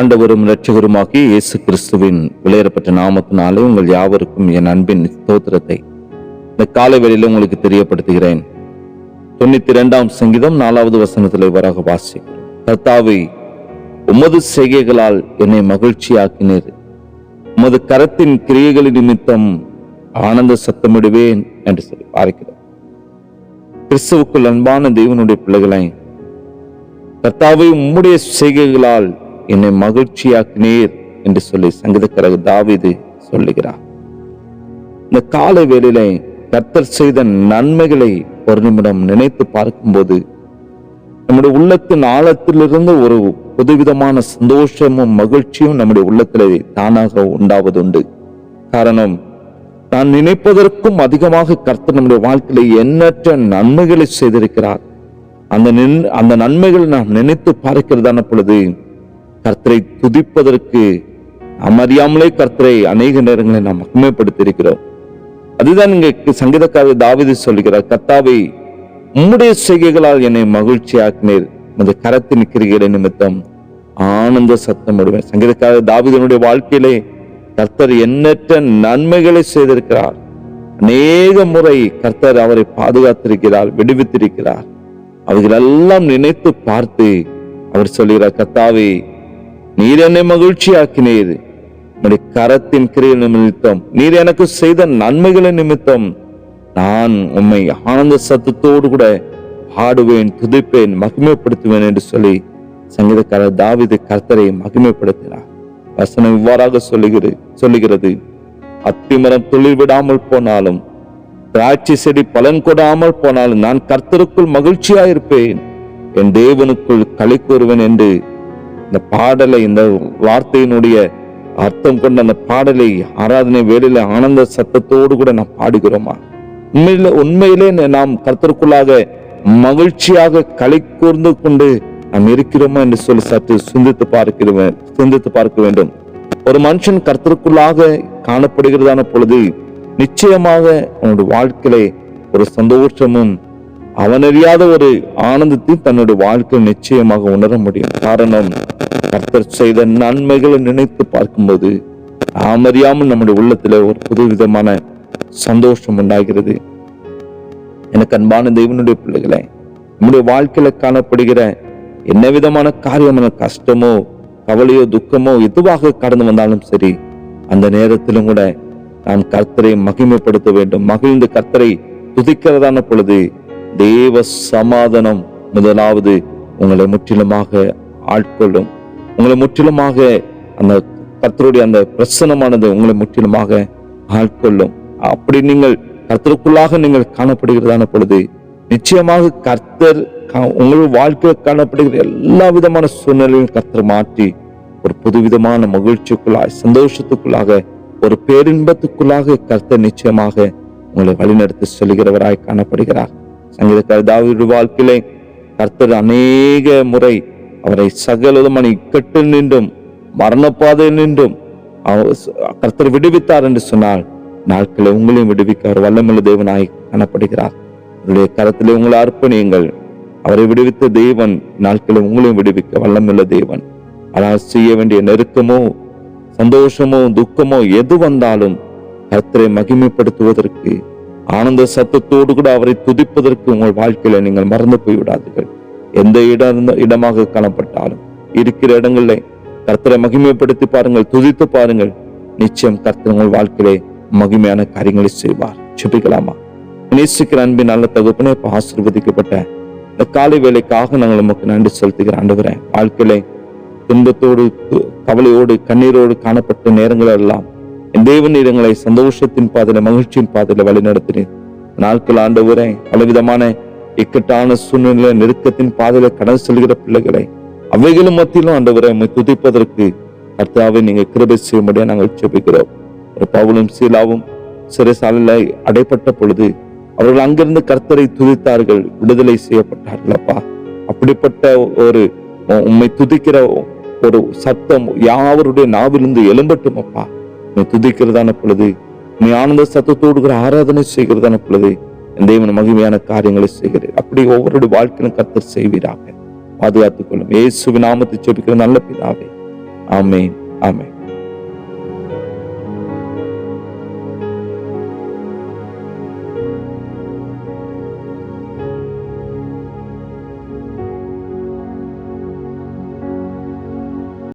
ஆண்டவரும் இரட்சகருமாகிய இயேசு கிறிஸ்துவின் விளையாடப்பட்ட நாமத்தினாலே உங்கள் யாவருக்கும் என் அன்பின் ஸ்தோத்திரத்தை இந்த காலை வேளையில் உங்களுக்கு தெரியப்படுத்துகிறேன். தொண்ணூத்தி இரண்டாம் சங்கீதம் நாலாவது வசனத்தில் இவராக வாசி கர்த்தாவை உமது செய்கைகளால் என்னை மகிழ்ச்சியாக்கினீர். உமது கரத்தின் கிரியைகளின் நிமித்தம் ஆனந்த சத்தமிடுவேன் என்று சொல்லி பார்க்கிறோம் கிறிஸ்துவுக்குள் அன்பான தெய்வனுடைய பிள்ளைகளை கர்த்தாவை உம்முடைய செய்கைகளால் என்னை மகிழ்ச்சியாக்கினீர் என்று சொல்லி சங்கீதக்காரர் தாவிது சொல்லுகிறார். இந்த காலை வேலையில கர்த்தர் செய்த நன்மைகளை ஒரு நிமிடம் நினைத்து பார்க்கும்போது நம்முடைய உள்ளத்தின் ஆழத்திலிருந்து ஒரு புதுவிதமான சந்தோஷமும் மகிழ்ச்சியும் நம்முடைய உள்ளத்திலே தானாக உண்டாவதுண்டு. காரணம் நான் நினைப்பதற்கும் அதிகமாக கர்த்தர் நம்முடைய வாழ்க்கையில எண்ணற்ற நன்மைகளை செய்திருக்கிறார். அந்த நின் அந்த நன்மைகளை நாம் நினைத்து பார்க்கிறதான பொழுது கர்த்தரை துதிப்பதற்கு அமறியாமலே கர்த்தரை அநேக நேரங்களை நாம் மகிமைப்படுத்தியிருக்கிறோம். அதுதான் இங்கே சங்கீதக்காரர் தாவிதி சொல்கிறார் கர்த்தாவை உம்முடைய செய்கைகளால் என்னை மகிழ்ச்சி ஆக்கினீர் அந்த கரத்து நிற்கிறீர்கள் நிமித்தம் ஆனந்த சத்தம் விடுவேன் சங்கீதக்காரர் தாவிதனுடைய வாழ்க்கையிலே கர்த்தர் எண்ணற்ற நன்மைகளை செய்திருக்கிறார். அநேக முறை கர்த்தர் அவரை பாதுகாத்திருக்கிறார் விடுவித்திருக்கிறார். அவர்களெல்லாம் நினைத்து பார்த்து அவர் சொல்கிறார் கர்த்தாவை நீர் என்னை மகிழ்ச்சியாக்கினீர். உம்முடைய கரத்தின் கிரியை நிமித்தம் நீர் எனக்கு செய்த நன்மைகளின் நிமித்தம் நான் உம்மை ஆனந்த சத்தத்தோடு கூட பாடுவேன் துதிப்பேன் மகிமைப்படுத்துவேன் என்று சொல்லி சங்கீதக்காரர் தாவீது கர்த்தரை மகிமைப்படுத்தினார். வசனம் இவ்வாறாக சொல்லுகிறது சொல்லுகிறது. அத்திமரம் துளிர் விடாமல் போனாலும் திராட்சை செடி பலன் கொடாமல் போனாலும் நான் கர்த்தருக்குள் மகிழ்ச்சியாயிருப்பேன். என் தேவனுக்குள் களி கூறுவேன் என்று இந்த பாடலை இந்த வார்த்தையினுடைய அர்த்தம் கொண்ட அந்த பாடலை ஆராதனை வேலையில ஆனந்த சத்தத்தோடு கூட நாம் பாடுகிறோமா? உண்மையில உண்மையிலே நாம் கருத்தருக்குள்ளாக மகிழ்ச்சியாக கலை கூர்ந்து கொண்டு நாம் இருக்கிறோமா என்று சொல்லி சற்று சிந்தித்து பார்க்கிறோம் சிந்தித்து பார்க்க வேண்டும். ஒரு மனுஷன் கர்த்தருக்குள்ளாக காணப்படுகிறதான பொழுது நிச்சயமாக அவனுடைய வாழ்க்கையிலே ஒரு சந்தோஷமும் அவனறியாத ஒரு ஆனந்தத்தையும் தன்னுடைய வாழ்க்கை நிச்சயமாக உணர முடியும். காரணம் கர்த்தர் செய்த நன்மைகளை நினைத்து பார்க்கும்போது நாம் அறியாமல் நம்முடைய உள்ளத்துல ஒரு புது விதமான சந்தோஷம் உண்டாகிறது. எனக்கு அன்பான தெய்வனுடைய பிள்ளைகளை நம்முடைய வாழ்க்கையில காணப்படுகிற என்ன விதமான காரியமான கஷ்டமோ கவலையோ துக்கமோ எதுவாக கடந்து வந்தாலும் சரி அந்த நேரத்திலும் கூட நாம் கர்த்தரை மகிமைப்படுத்த வேண்டும். மகிழ்ந்து கர்த்தரை துதிக்கிறதான பொழுது தேவ சமாதானம் முதலாவது உங்களை முற்றிலுமாக ஆட்கொள்ளும். உங்களை முற்றிலுமாக அந்த கர்த்தருடைய அந்த பிரசனமானது உங்களை முற்றிலுமாக ஆட்கொள்ளும். அப்படி நீங்கள் கர்த்தருக்குள்ளாக நீங்கள் காணப்படுகிறதான பொழுது நிச்சயமாக கர்த்தர் கா- உங்கள் வாழ்க்கையில் காணப்படுகிற எல்லா விதமான சூழ்நிலையும் கர்த்தர் மாற்றி ஒரு புதுவிதமான மகிழ்ச்சிக்குள்ளாய் சந்தோஷத்துக்குள்ளாக ஒரு பேரின்பத்துக்குள்ளாக கர்த்தர் நிச்சயமாக உங்களை வழிநடத்தி செல்கிறவராய் காணப்படுகிறார். சங்கீதக்கார தாவீது வாழ்க்கையிலே கர்த்தர் அநேக முறை அவரை சகலமான இக்கட்டில் நின்றும் மரணப்பாதையில் நின்றும் கர்த்தர் விடுவித்தார் என்று சொன்னால் நாட்களை உங்களையும் விடுவிக்க அவர் வல்லமுள்ள தேவனாய் காணப்படுகிறார். அவருடைய கரத்திலே உங்களை அர்ப்பணியுங்கள். அவரை விடுவித்த தேவன் நாட்களை உங்களையும் விடுவிக்க வல்லமுள்ள தேவன். ஆனால் செய்ய வேண்டிய நெருக்கமோ சந்தோஷமோ துக்கமோ எது வந்தாலும் கர்த்தரை மகிமைப்படுத்துவதற்கு ஆனந்த சத்தத்தோடு கூட அவரை துதிப்பதற்கு உங்கள் வாழ்க்கையில நீங்கள் மறந்து போய் விடாதீர்கள் எந்த இடம் இருந்த- இடமாக காணப்பட்டாலும் இருக்கிற இடங்களில் கர்த்தரை மகிமைப்படுத்தி பாருங்கள் துதித்து பாருங்கள். நிச்சயம் கர்த்தர் உங்கள் வாழ்க்கையிலே மகிமையான காரியங்களை செய்வார். செபிக்கலாமா நேசிக்கிற அன்பின் நல்ல தகுப்பனே இப்போ ஆசீர்வதிக்கப்பட்ட இந்த காலை வேலைக்காக நாங்கள் நமக்கு நன்றி செலுத்துகிற ஆண்டுகிறேன் வாழ்க்கையிலே துன்பத்தோடு கவலையோடு கண்ணீரோடு காணப்பட்ட நேரங்கள் எல்லாம் தேவன் எங்களை சந்தோஷத்தின் பாதையில மகிழ்ச்சியின் பாதையில வழிநடத்தினேன் நாட்கள் ஆண்டவரே பலவிதமான இக்கட்டான சூழ்நிலை நெருக்கத்தின் பாதையில கடந்து செல்கிற பிள்ளைகளை அவைகளும் மத்தியிலும் ஆண்டவரை உண்மை துதிப்பதற்கு கர்த்தாவை நீங்க கிருபை செய்ய முடிய நாங்கள் செபிக்கிறோம் ஒரு பவுலும் சீலாவும் சிறைசாலையில அடைப்பட்ட பொழுது அவர்கள் அங்கிருந்து கர்த்தரை துதித்தார்கள் விடுதலை செய்யப்பட்டார்கள் அப்பா. அப்படிப்பட்ட ஒரு உண்மை உம்மை துதிக்கிற ஒரு சத்தம் யாவருடைய நாவிலிருந்து எழும்பட்டும் அப்பா. துதிக்கிறதான பொழுது நீ ஆனந்த சத்தத்தோடு கூட ஆராதனை செய்கிறதான பொழுது என் தேவன் மகிமையான காரியங்களை செய்கிறேன் அப்படி ஒவ்வொரு வாழ்க்கையிலும் கத்தர் செய்வீராக. பாதுகாத்துக் கொள்ளும். இயேசுவின் நாமத்தை ஜெபிக்கிற நல்ல பிதாவே. ஆமென். ஆமே